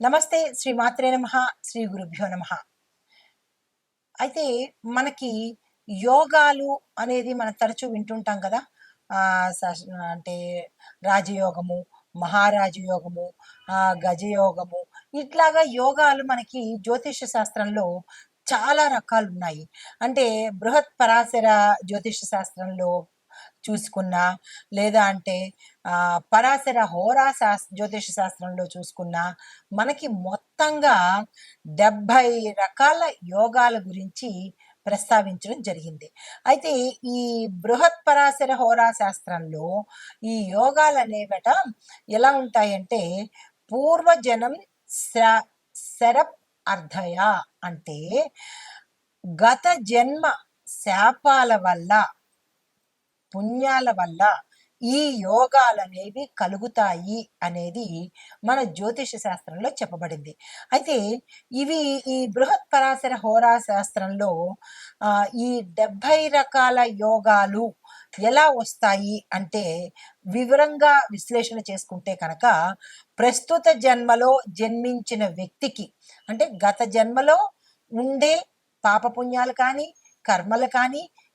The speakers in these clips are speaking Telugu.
నమస్తే శ్రీ మాత్రే నమ శ్రీ గురుభ్యో నమ. అయితే మనకి యోగాలు అనేది మనం తరచూ వింటుంటాం కదా. అంటే రాజయోగము మహారాజయోగము గజయోగము ఇట్లాగా యోగాలు మనకి జ్యోతిష శాస్త్రంలో చాలా రకాలు ఉన్నాయి అంటే బృహత్ పరాశర జ్యోతిష శాస్త్రంలో చూసుకున్నా లేదా అంటే పరాశర హోరా శాస్ జ్యోతిష శాస్త్రంలో చూసుకున్నా మనకి మొత్తంగా డెబ్భై రకాల యోగాల గురించి ప్రస్తావించడం జరిగింది. అయితే ఈ బృహత్ పరాశర హోరా శాస్త్రంలో ఈ యోగాలు అనేవట ఎలా ఉంటాయంటే పూర్వజనం శ శరప్ అర్ధయ అంటే గత జన్మ శాపాల వల్ల పుణ్యాల వల్ల ఈ యోగాలు అనేవి కలుగుతాయి అనేది మన జ్యోతిష శాస్త్రంలో చెప్పబడింది. అయితే ఇవి ఈ బృహత్ పరాశర హోరా శాస్త్రంలో ఈ డెబ్భై రకాల యోగాలు ఎలా వస్తాయి అంటే వివరంగా విశ్లేషణ చేసుకుంటే కనుక ప్రస్తుత జన్మలో జన్మించిన వ్యక్తికి అంటే గత జన్మలో ఉండే పాపపుణ్యాలు కానీ కర్మలు కానీ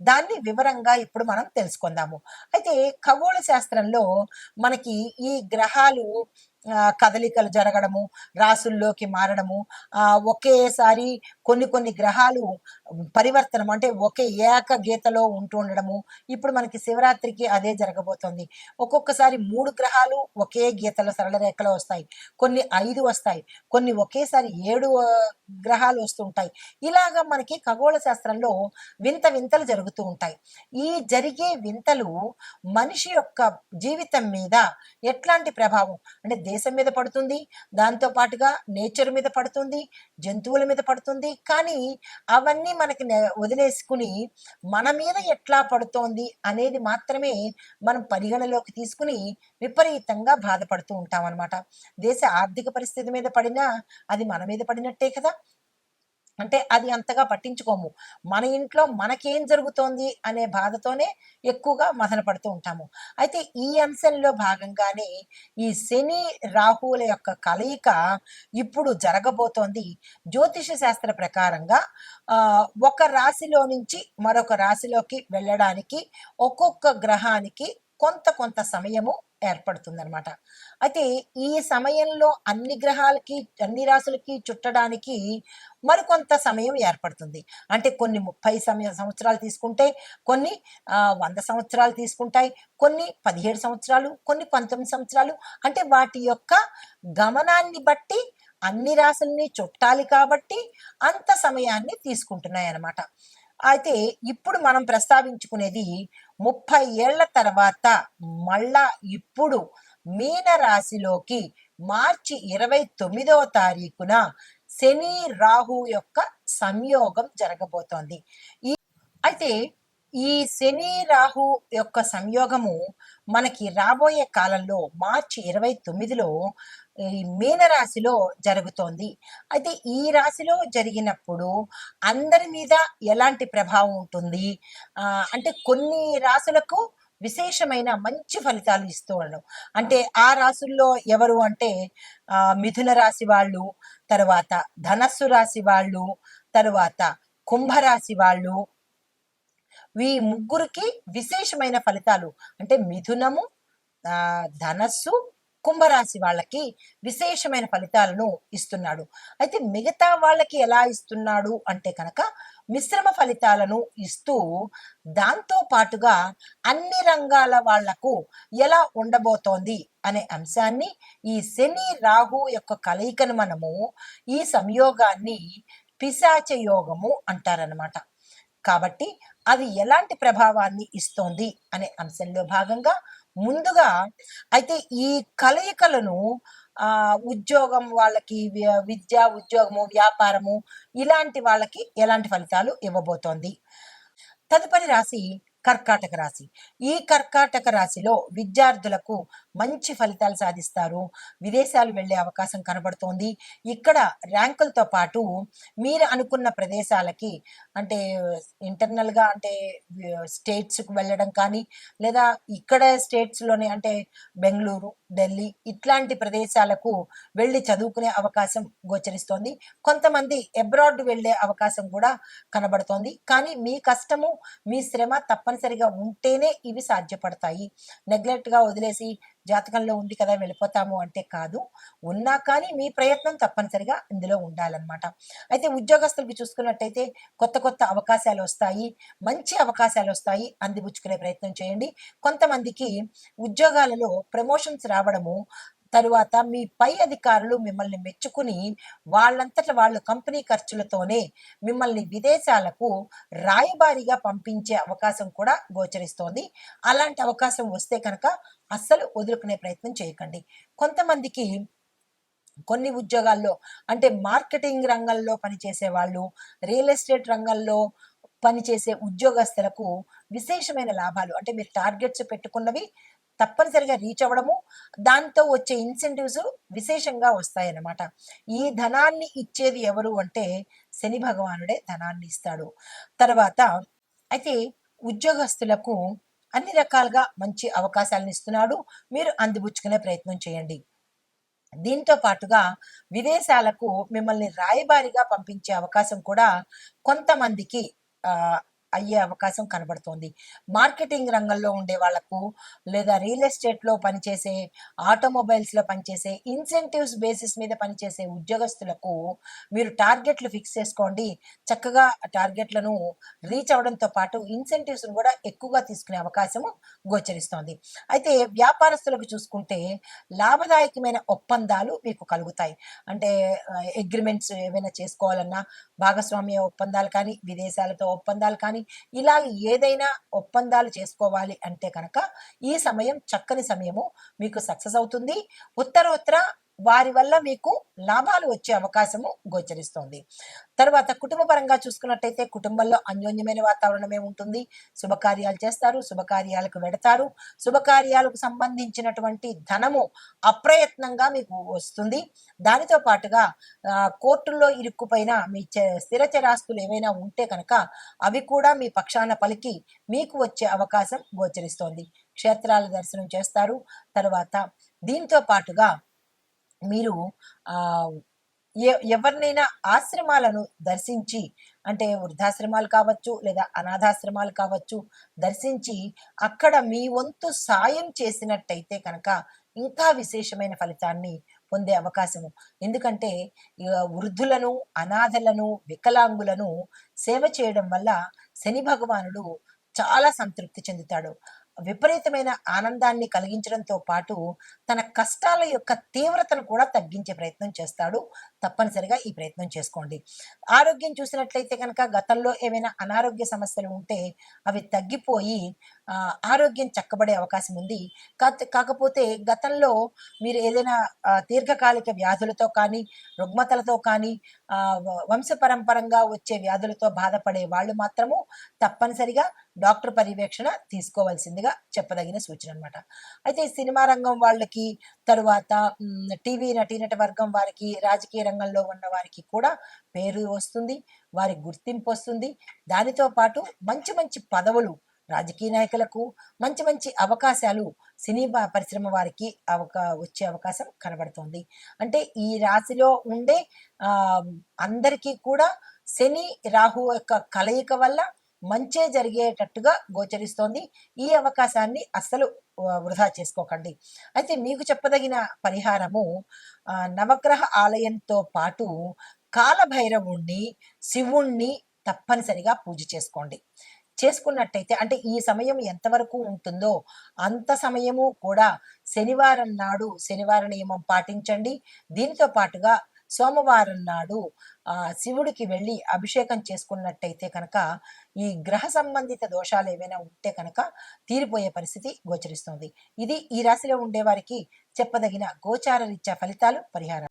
దాన్ని వివరంగా ఇప్పుడు మనం తెలుసుకుందాము. అయితే ఖగోళ శాస్త్రంలో మనకి ఈ గ్రహాలు కదలికలు జరగడము రాసుల్లోకి మారడము ఆ, ఒకేసారి కొన్ని కొన్ని గ్రహాలు పరివర్తనం అంటే ఒకే ఏక గీతలో ఉంటూ ఉండడము. ఇప్పుడు మనకి శివరాత్రికి అదే జరగబోతోంది. ఒక్కొక్కసారి మూడు గ్రహాలు ఒకే గీతలో సరళ రేఖలో వస్తాయి. కొన్ని ఐదు వస్తాయి. కొన్ని ఒకేసారి ఏడు గ్రహాలు వస్తుంటాయి ఇలాగా మనకి ఖగోళ శాస్త్రంలో వింత వింతలు జరుగుతూ ఉంటాయి. ఈ జరిగే వింతలు మనిషి యొక్క జీవితం మీద ఎట్లాంటి ప్రభావం? అంటే దేశం మీద పడుతుంది దాంతో పాటుగా నేచర్ మీద పడుతుంది జంతువుల మీద పడుతుంది. కానీ అవన్నీ మనకి వదిలేసుకుని మన మీద ఎట్లా పడుతోంది అనేది మాత్రమే మనం పరిగణలోకి తీసుకుని విపరీతంగా బాధపడుతూ ఉంటాం అనమాట దేశ ఆర్థిక పరిస్థితి మీద పడినా అది మన మీద పడినట్టే కదా. అంటే అది అంతగా పట్టించుకోము. మన ఇంట్లో మనకేం జరుగుతోంది అనే బాధతోనే ఎక్కువగా మదన పడుతూ ఉంటాము. అయితే ఈ అంశంలో భాగంగానే ఈ శని రాహువుల యొక్క కలయిక ఇప్పుడు జరగబోతోంది. జ్యోతిష శాస్త్ర ప్రకారంగా ఒక రాశిలో నుంచి మరొక రాశిలోకి వెళ్ళడానికి ఒక్కొక్క గ్రహానికి కొంత కొంత సమయము ఏర్పడుతుందన్నమాట. అయితే ఈ సమయంలో అన్ని గ్రహాలకి అన్ని రాశులకి చుట్టడానికి మరికొంత సమయం ఏర్పడుతుంది. అంటే కొన్ని ముప్పై సమయ సంవత్సరాలు తీసుకుంటే కొన్ని వంద సంవత్సరాలు తీసుకుంటాయి కొన్ని పదిహేడు సంవత్సరాలు కొన్ని పంతొమ్మిది సంవత్సరాలు. అంటే వాటి యొక్క గమనాన్ని బట్టి అన్ని రాశుల్ని చుట్టాలి కాబట్టి అంత సమయాన్ని తీసుకుంటున్నాయి అన్నమాట అయితే ఇప్పుడు మనం ప్రస్తావించుకునేది ముప్పై ఏళ్ళ తర్వాత మళ్ళా ఇప్పుడు మీన రాశిలోకి మార్చి ఇరవై తొమ్మిదవ తారీఖున శని రాహు యొక్క సంయోగం జరగబోతోంది. ఈ అయితే ఈ శని రాహు యొక్క సంయోగము మనకి రాబోయే కాలంలో మార్చి ఇరవై తొమ్మిదిలో మీనరాశిలో జరుగుతోంది. అయితే ఈ రాశిలో జరిగినప్పుడు అందరి మీద ఎలాంటి ప్రభావం ఉంటుంది? అంటే కొన్ని రాశులకు విశేషమైన మంచి ఫలితాలు ఇస్తూ ఉండడం. అంటే ఆ రాశుల్లో ఎవరు అంటే మిథున రాశి వాళ్ళు తర్వాత ధనస్సు రాశి వాళ్ళు తరువాత కుంభరాశి వాళ్ళు. ఈ ముగ్గురికి విశేషమైన ఫలితాలు అంటే మిథునము ధనస్సు కుంభరాశి వాళ్ళకి విశేషమైన ఫలితాలను ఇస్తున్నాడు. అయితే మిగతా వాళ్ళకి ఎలా ఇస్తున్నాడు అంటే కనుక మిశ్రమ ఫలితాలను ఇస్తూ దాంతో పాటుగా అన్ని రంగాల వాళ్ళకు ఎలా ఉండబోతోంది అనే అంశాన్ని ఈ శని రాహు యొక్క కలయికను మనము ఈ సంయోగాన్ని పిశాచ యోగము అంటారనమాట కాబట్టి అది ఎలాంటి ప్రభావాన్ని ఇస్తోంది అనే అంశంలో భాగంగా ముందుగా అయితే ఈ కలయికలను ఆ ఉద్యోగం వాళ్ళకి వి- విద్య ఉద్యోగము వ్యాపారము ఇలాంటి వాళ్ళకి ఎలాంటి ఫలితాలు ఇవ్వబోతోంది? తదుపరి రాశి కర్కాటక రాశి. ఈ కర్కాటక రాశిలో విద్యార్థులకు మంచి ఫలితాలు సాధిస్తారు. విదేశాలు వెళ్ళే అవకాశం కనబడుతోంది. ఇక్కడ ర్యాంకులతో పాటు మీరు అనుకున్న ప్రదేశాలకి అంటే ఇంటర్నల్గా గా అంటే states కు వెళ్ళడం కానీ లేదా ఇక్కడ స్టేట్స్లోనే లోనే అంటే బెంగళూరు ఢిల్లీ ఇట్లాంటి ప్రదేశాలకు వెళ్ళి చదువుకునే అవకాశం గోచరిస్తోంది. కొంతమంది అబ్రాడ్ వెళ్ళే అవకాశం కూడా కనబడుతోంది. కానీ మీ కష్టము మీ శ్రమ తప్పనిసరిగా ఉంటేనే ఇవి సాధ్యపడతాయి. నెగ్లెక్ట్గా వదిలేసి జాతకంలో ఉంది కదా వెళ్ళిపోతాము అంటే కాదు. ఉన్నా కానీ మీ ప్రయత్నం తప్పనిసరిగా ఇందులో ఉండాలన్నమాట. అయితే ఉద్యోగస్తులకి చూసుకున్నట్టయితే కొత్త కొత్త అవకాశాలు వస్తాయి మంచి అవకాశాలు వస్తాయి అందిపుచ్చుకునే ప్రయత్నం చేయండి. కొంతమందికి ఉద్యోగాలలో ప్రమోషన్స్ రావడము తరువాత మీ పై అధికారులు మిమ్మల్ని మెచ్చుకుని వాళ్ళంతట వాళ్ళు కంపెనీ ఖర్చులతోనే మిమ్మల్ని విదేశాలకు రాయబారిగా పంపించే అవకాశం కూడా గోచరిస్తోంది. అలాంటి అవకాశం వస్తే కనుక అస్సలు వదులుకునే ప్రయత్నం చేయకండి. కొంతమందికి కొన్ని ఉద్యోగాల్లో అంటే మార్కెటింగ్ రంగంలో పనిచేసే వాళ్ళు రియల్ ఎస్టేట్ రంగంలో పనిచేసే ఉద్యోగస్తులకు విశేషమైన లాభాలు అంటే మీరు టార్గెట్స్ పెట్టుకున్నవి తప్పనిసరిగా రీచ్ అవ్వడము దాంతో వచ్చే ఇన్సెంటివ్స్ విశేషంగా వస్తాయన్నమాట. ఈ ధనాన్ని ఇచ్చేది ఎవరు అంటే శని భగవానుడే ధనాన్ని ఇస్తాడు. తర్వాత అయితే ఉద్యోగస్తులకు అన్ని రకాలుగా మంచి అవకాశాలను ఇస్తున్నాడు. మీరు అందిపుచ్చుకునే ప్రయత్నం చేయండి. దీంతో పాటుగా విదేశాలకు మిమ్మల్ని రాయబారిగా పంపించే అవకాశం కూడా కొంతమందికి అయ్యే అవకాశం కనబడుతోంది. మార్కెటింగ్ రంగంలో ఉండే వాళ్ళకు లేదా రియల్ ఎస్టేట్లో పనిచేసే ఆటోమొబైల్స్లో పనిచేసే ఇన్సెంటివ్స్ బేసిస్ మీద పనిచేసే ఉద్యోగస్తులకు మీరు టార్గెట్లు ఫిక్స్ చేసుకోండి. చక్కగా టార్గెట్లను రీచ్ అవడంతో పాటు ఇన్సెంటివ్స్ను కూడా ఎక్కువగా తీసుకునే అవకాశము గోచరిస్తోంది. అయితే వ్యాపారస్తులకు చూసుకుంటే లాభదాయకమైన ఒప్పందాలు మీకు కలుగుతాయి. అంటే అగ్రిమెంట్స్ ఏమైనా చేసుకోవాలన్నా భాగస్వామ్య ఒప్పందాలు కానీ విదేశాలతో ఒప్పందాలు కానీ ఇలా ఏదైనా ఒప్పందాలు చేసుకోవాలి అంటే కనుక ఈ సమయం చక్కని సమయము మీకు సక్సెస్ అవుతుంది. ఉత్తరోత్తర వారి వల్ల మీకు లాభాలు వచ్చే అవకాశము గోచరిస్తోంది. తర్వాత కుటుంబ పరంగా చూసుకున్నట్టయితే కుటుంబంలో అన్యోన్యమైన వాతావరణమే ఉంటుంది. శుభకార్యాలు చేస్తారు శుభకార్యాలకు వెడతారు. శుభకార్యాలకు సంబంధించినటువంటి ధనము అప్రయత్నంగా మీకు వస్తుంది. దానితో పాటుగా కోర్టుల్లో ఇరుక్కుపోయిన మీ చ- స్థిర చరాస్తులు ఏవైనా ఉంటే కనుక అవి కూడా మీ పక్షాన పలికి మీకు వచ్చే అవకాశం గోచరిస్తోంది. క్షేత్రాల దర్శనం చేస్తారు. తర్వాత దీంతో పాటుగా మీరు ఎవరినైనా ఆశ్రమాలను దర్శించి అంటే వృద్ధాశ్రమాలు కావచ్చు లేదా అనాథాశ్రమాలు కావచ్చు దర్శించి అక్కడ మీ వంతు సాయం చేసినట్టయితే కనుక ఇంకా విశేషమైన ఫలితాన్ని పొందే అవకాశము. ఎందుకంటే వృద్ధులను అనాథలను వికలాంగులను సేవ చేయడం వల్ల శని భగవానుడు చాలా సంతృప్తి చెందుతాడు. విపరీతమైన ఆనందాన్ని కలిగించడంతో పాటు తన కష్టాల యొక్క తీవ్రతను కూడా తగ్గించే ప్రయత్నం చేస్తాడు. తప్పనిసరిగా ఈ ప్రయత్నం చేసుకోండి. ఆరోగ్యం చూసినట్లయితే కనుక గతంలో ఏమైనా అనారోగ్య సమస్యలు ఉంటే అవి తగ్గిపోయి ఆరోగ్యం చక్కబడే అవకాశం ఉంది. కాకపోతే గతంలో మీరు ఏదైనా దీర్ఘకాలిక వ్యాధులతో కానీ రుగ్మతలతో కానీ వంశపరంపరంగా వచ్చే వ్యాధులతో బాధపడే వాళ్ళు మాత్రము తప్పనిసరిగా డాక్టర్ పర్యవేక్షణ తీసుకోవాల్సిందిగా చెప్పదగిన సూచన అనమాట అయితే సినిమా రంగం వాళ్ళకి తరువాత టీవీ నటీనట వర్గం వారికి రాజకీయ రంగంలో ఉన్న వారికి కూడా పేరు వస్తుంది వారి గుర్తింపు వస్తుంది. దానితో పాటు మంచి మంచి పదవులు రాజకీయ నాయకులకు మంచి మంచి అవకాశాలు సినీ పరిశ్రమ వారికి అవకా వచ్చే అవకాశం కనబడుతోంది. అంటే ఈ రాశిలో ఉండే అందరికీ కూడా శని రాహు యొక్క కలయిక వల్ల మంచే జరిగేటట్టుగా గోచరిస్తోంది. ఈ అవకాశాన్ని అస్సలు వృధా చేసుకోకండి. అయితే మీకు చెప్పదగిన పరిహారము నవగ్రహ ఆలయంతో పాటు కాలభైరవుణ్ణి శివుణ్ణి తప్పనిసరిగా పూజ చేసుకోండి. చేసుకున్నట్టయితే అంటే ఈ సమయం ఎంతవరకు ఉంటుందో అంత సమయము కూడా శనివారం నాడు శనివార నియమం పాటించండి. దీనితో పాటుగా సోమవారం నాడు శివుడికి వెళ్ళి అభిషేకం చేసుకున్నట్టయితే కనుక ఈ గ్రహ సంబంధిత దోషాలు ఏమైనా ఉంటే కనుక తీరిపోయే పరిస్థితి గోచరిస్తుంది. ఇది ఈ రాశిలో ఉండే వారికి చెప్పదగిన గోచార రీత్యా ఫలితాలు పరిహారం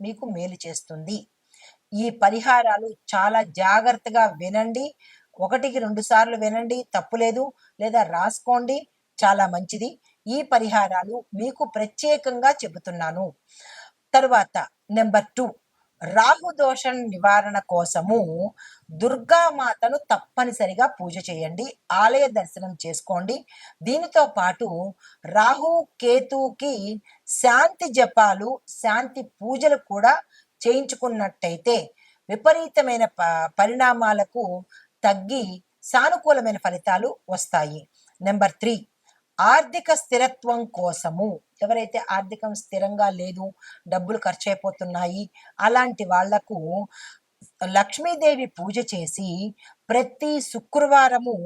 మీకు మేలు చేస్తుంది. ఈ పరిహారాలు చాలా జాగ్రత్తగా వినండి. ఒకటికి రెండు సార్లు వినండి. తప్పులేదు లేదా రాసుకోండి. చాలా మంచిది. ఈ పరిహారాలు మీకు ప్రత్యేకంగా చెబుతున్నాను. తరువాత నెంబర్ టూ. రాహు దోషం నివారణ కోసము దుర్గామాతను తప్పనిసరిగా పూజ చేయండి ఆలయ దర్శనం చేసుకోండి. దీనితో పాటు రాహు కేతుకి శాంతి జపాలు శాంతి పూజలు కూడా చేయించుకున్నట్టయితే విపరీతమైన ప- పరిణామాలకు తగ్గి సానుకూలమైన ఫలితాలు వస్తాయి. నెంబర్ త్రీ ఆర్థిక స్థిరత్వం కోసము ఎవరైతే ఆర్థికం స్థిరంగా లేదు డబ్బులు ఖర్చు అయిపోతున్నాయి అలాంటి వాళ్ళకు లక్ష్మీదేవి పూజ చేసి ప్రతి శుక్రవారము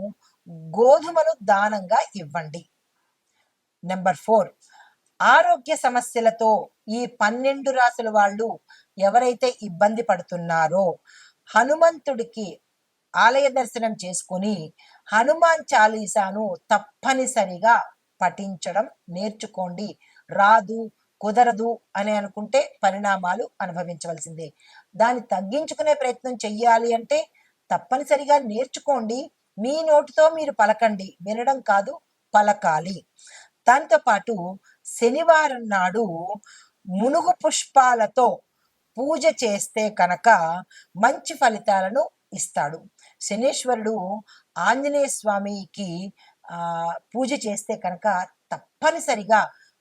గోధుమను దానంగా ఇవ్వండి. నెంబర్ ఫోర్ ఆరోగ్య సమస్యలతో ఈ పన్నెండు రాసుల వాళ్ళు ఎవరైతే ఇబ్బంది పడుతున్నారో హనుమంతుడికి ఆలయ దర్శనం చేసుకుని హనుమాన్ చాలీసాను తప్పనిసరిగా పఠించడం నేర్చుకోండి. రాదు కుదరదు అని అనుకుంటే పరిణామాలు అనుభవించవలసిందే. దాన్ని తగ్గించుకునే ప్రయత్నం చెయ్యాలి అంటే తప్పనిసరిగా నేర్చుకోండి. మీ నోటితో మీరు పలకండి. వినడం కాదు పలకాలి. దాంతో పాటు శనివారం నాడు మునుగు పుష్పాలతో పూజ చేస్తే కనుక మంచి ఫలితాలను ఇస్తాడు. శనీశ్వరుడు ఆంజనేయ స్వామికి పూజ చేస్తే కనుక తప్పనిసరిగా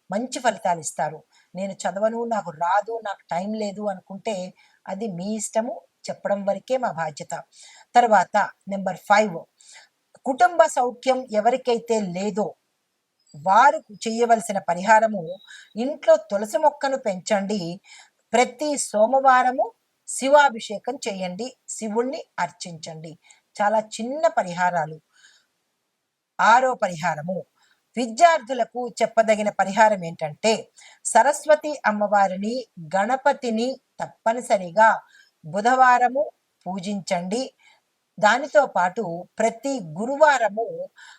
మంచి ఫలితాలు ఇస్తారు. నేను చదవను నాకు రాదు నాకు టైం లేదు అనుకుంటే అది మీ ఇష్టము చెప్పడం వరకే మా బాధ్యత. తర్వాత నెంబర్ ఫైవ్ కుటుంబ సౌఖ్యం ఎవరికైతే లేదో వారు చేయవలసిన పరిహారము ఇంట్లో తులసి మొక్కను పెంచండి. ప్రతి సోమవారము శివాభిషేకం చేయండి శివుణ్ణి అర్చించండి. చాలా చిన్న పరిహారాలు. ఆరో పరిహారము. విద్యార్థులకు చెప్పదగిన పరిహారం ఏంటంటే సరస్వతి అమ్మవారిని గణపతిని తప్పనిసరిగా బుధవారము పూజించండి. దానితో పాటు ప్రతి గురువారము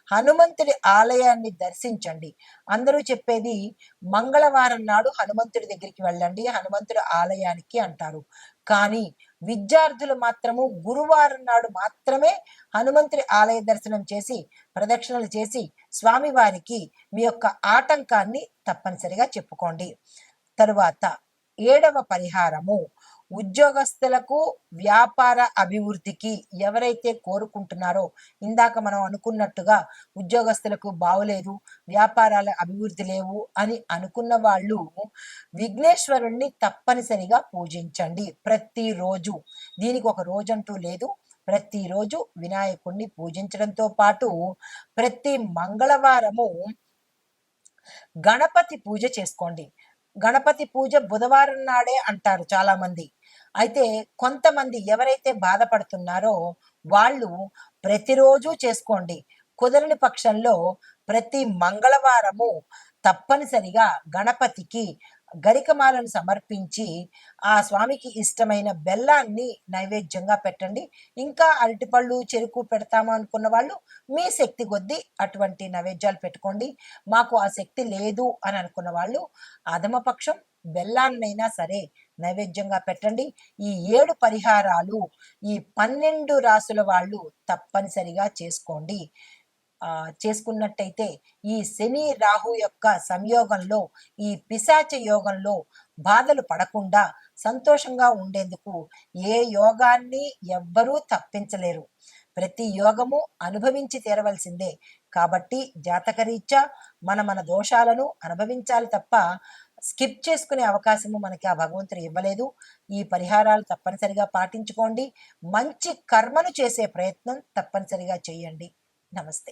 హనుమంతుడి ఆలయాన్ని దర్శించండి. అందరూ చెప్పేది మంగళవారం నాడు హనుమంతుడి దగ్గరికి వెళ్ళండి హనుమంతుడి ఆలయానికి అంటారు. కానీ విద్యార్థులు మాత్రము గురువారం నాడు మాత్రమే హనుమంతుడి ఆలయ దర్శనం చేసి ప్రదక్షిణలు చేసి స్వామివారికి మీ యొక్క ఆటంకాన్ని తప్పనిసరిగా చెప్పుకోండి. తరువాత ఏడవ పరిహారము. ఉద్యోగస్తులకు వ్యాపార అభివృద్ధికి ఎవరైతే కోరుకుంటున్నారో ఇందాక మనం అనుకున్నట్టుగా ఉద్యోగస్తులకు బాగోలేదు వ్యాపారాల అభివృద్ధి లేవు అని అనుకున్న వాళ్ళు విఘ్నేశ్వరుణ్ణి తప్పనిసరిగా పూజించండి. ప్రతిరోజు దీనికి ఒక రోజంటూ లేదు. ప్రతిరోజు వినాయకుణ్ణి పూజించడంతో పాటు ప్రతి మంగళవారము గణపతి పూజ చేసుకోండి. గణపతి పూజ బుధవారం నాడే అంటారు చాలా మంది అయితే కొంతమంది ఎవరైతే బాధపడుతున్నారో వాళ్ళు ప్రతిరోజు చేసుకోండి. కుదరని పక్షంలో ప్రతి మంగళవారము తప్పనిసరిగా గణపతికి గరికమాలను సమర్పించి ఆ స్వామికి ఇష్టమైన బెల్లాన్ని నైవేద్యంగా పెట్టండి. ఇంకా అరటిపళ్ళు చెరుకు పెడతాము అనుకున్న వాళ్ళు మీ శక్తి కొద్దీ అటువంటి నైవేద్యాలు పెట్టుకోండి. మాకు ఆ శక్తి లేదు అని అనుకున్న వాళ్ళు అధమపక్షం బెల్లాన్నైనా సరే నైవేద్యంగా పెట్టండి. ఈ ఏడు పరిహారాలు ఈ పన్నెండు రాసుల వాళ్ళు తప్పనిసరిగా చేసుకోండి. ఆ చేసుకున్నట్టయితే ఈ శని రాహు యొక్క సంయోగంలో ఈ పిశాచ యోగంలో బాధలు పడకుండా సంతోషంగా ఉండేందుకు ఏ యోగాన్ని ఎవ్వరూ తప్పించలేరు. ప్రతి యోగము అనుభవించి తీరవలసిందే. కాబట్టి జాతకరీత్యా మన మన దోషాలను అనుభవించాలి తప్ప స్కిప్ చేసుకునే అవకాశము మనకి ఆ భగవంతుడు ఇవ్వలేదు. ఈ పరిహారాలు తప్పనిసరిగా పాటించుకోండి. మంచి కర్మను చేసే ప్రయత్నం తప్పనిసరిగా చేయండి. నమస్తే.